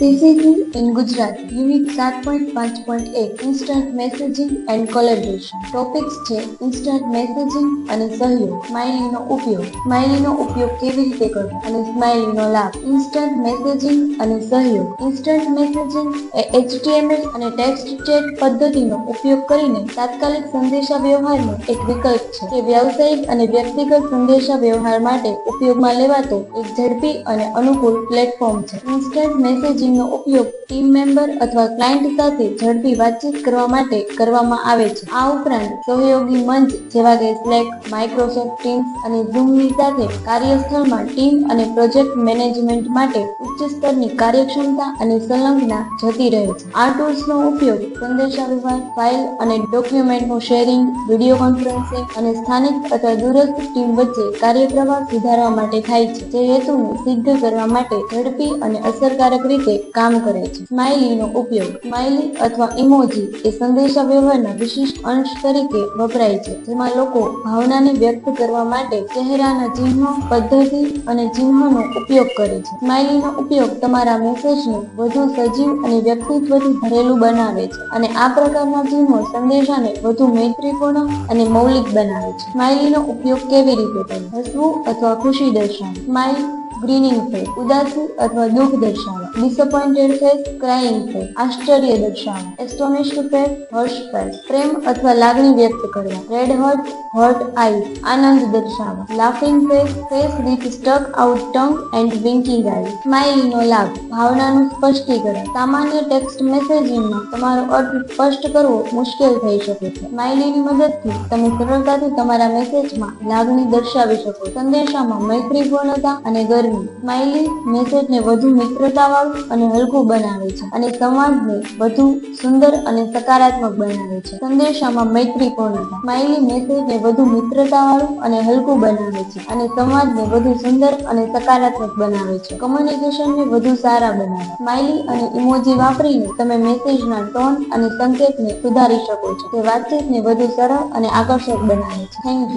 CCG in Gujarat, Unit 7.5.1 Instant Messaging and Collaboration. Topics છે instant messaging અને સહયોગ. સ્માઇલીનો ઉપયોગ. સ્માઇલીનો ઉપયોગ કેવી રીતે કરવો અને સ્માઇલીનો લાભ? ઇન્સ્ટન્ટ મેસેજિંગ અને સહયોગ. ઇન્સ્ટન્ટ મેસેજિંગ એ એચટીએમએલ અને ટેક્સ્ટ ચેટ પદ્ધતિનો ઉપયોગ કરીને તાત્કાલિક સંદેશા વ્યવહારનો એક વિકલ્પ છે તે વ્યાવસાયિક અને વ્યક્તિગત સંદેશા વ્યવહાર માટે ઉપયોગમાં લેવાતો એક ઝડપી અને અનુકૂળ પ્લેટફોર્મ છે. ઇન્સ્ટન્ટ મેસેજિંગનો ઉપયોગ ટીમ મેમ્બર અથવા ક્લાયન્ટ સાથે ઝડપી વાતચીત કરવા માટે કરવામાં આવે છે. આ ઉપરાંત સહયોગી મંચ જેવા કે સ્લેક માઇક્રોસોફ્ટ ટીમ્સ અને ઝૂમની સાથે કાર્યસ્થળમાં ટીમ અને પ્રોજેક્ટ મેનેજમેન્ટ માટે ઉચ્ચ સ્તરની કાર્યક્ષમતા અને સંલગ્નતા જતી રહે છે. આ ટૂલ્સનો ઉપયોગ સંદેશાવ્યવહાર, ફાઇલ અને ડોક્યુમેન્ટનું શેરિંગ, વીડિયો કોન્ફરન્સિંગ અને સ્થાનિક અથવા દૂરસ્થ ટીમ વચ્ચે કાર્યપ્રવાહ સુધારવા માટે થાય છે. જે હેતુને સિદ્ધ કરવા માટે ઝડપી અને અસરકારક રીતે કામ કરે છે. સ્માઇલીનો ઉપયોગ સ્માઇલી અથવા ઇમોજી એ સંદેશા વ્યવહારના વિશિષ્ટ અંશ તરીકે વપરાય છે, જેમાં લોકો ભાવનાને વ્યક્ત કરવા માટે ચહેરાના ચિહ્નો, પદ્ધતિ અને ચિહ્નોનો ઉપયોગ કરે છે. સ્માઇલીનો ઉપયોગ તમારા મેસેજને વધુ સજીવ અને વ્યક્તિત્વથી ભરેલું બનાવે છે અને આ પ્રકારના ચિહ્નો સંદેશાને વધુ મૈત્રીપૂર્ણ અને મૌલિક બનાવે છે. સ્માઇલીનો ઉપયોગ કેવી રીતે કરવો હસવું અથવા ખુશી દર્શાવવી. સ્માઇલ ગ્રીનિંગ ફેસ ઉદાસી અથવા દુઃખ દર્શાવવા. ડિસઅપોઇન્ટેડ ફેસ ક્રાઇંગ ફેસ આશ્ચર્ય દર્શાવવું એસ્ટોનિશ્ડ ફેસ હર્ષ ફેસ પ્રેમ અથવા લાગણી વ્યક્ત કરવા. રેડ હોટ હોટ આઈઝ આનંદ દર્શાવવા laughing face face with stuck out tongue and winking eyes સ્માઇલીનો લાભ, ભાવનાનું સ્પષ્ટીકરણ. સામાન્ય ટેક્સ્ટ મેસેજિંગમાં તમારો અર્થ સ્પષ્ટ કરવો મુશ્કેલ થઈ શકે છે. સ્માઇલીની મદદથી તમે સરળતાથી તમારા મેસેજમાં લાગણી દર્શાવી શકો. સંદેશામાં મૈત્રીપૂર્ણતા અને ગરમી. સ્માઇલી મેસેજને વધુ મિત્રતાવાળું અને હલકું બનાવે છે અને સંવાદને વધુ સુંદર અને સકારાત્મક બનાવે છે. સંદેશામાં મૈત્રીપૂર્ણતા સ્માઇલી મેસેજને વધુ મિત્રતાવાળું અને હલકું બનાવે છે અને સમાજને વધુ સુંદર અને સકારાત્મક બનાવે છે. કોમ્યુનિકેશનને વધુ સારા બનાવે સ્માઇલી અને ઇમોજી વાપરીને તમે મેસેજના ટોન અને સંકેતને સુધારી શકો છો. તે વાતચીતને વધુ સરળ અને આકર્ષક બનાવે છે. Thank you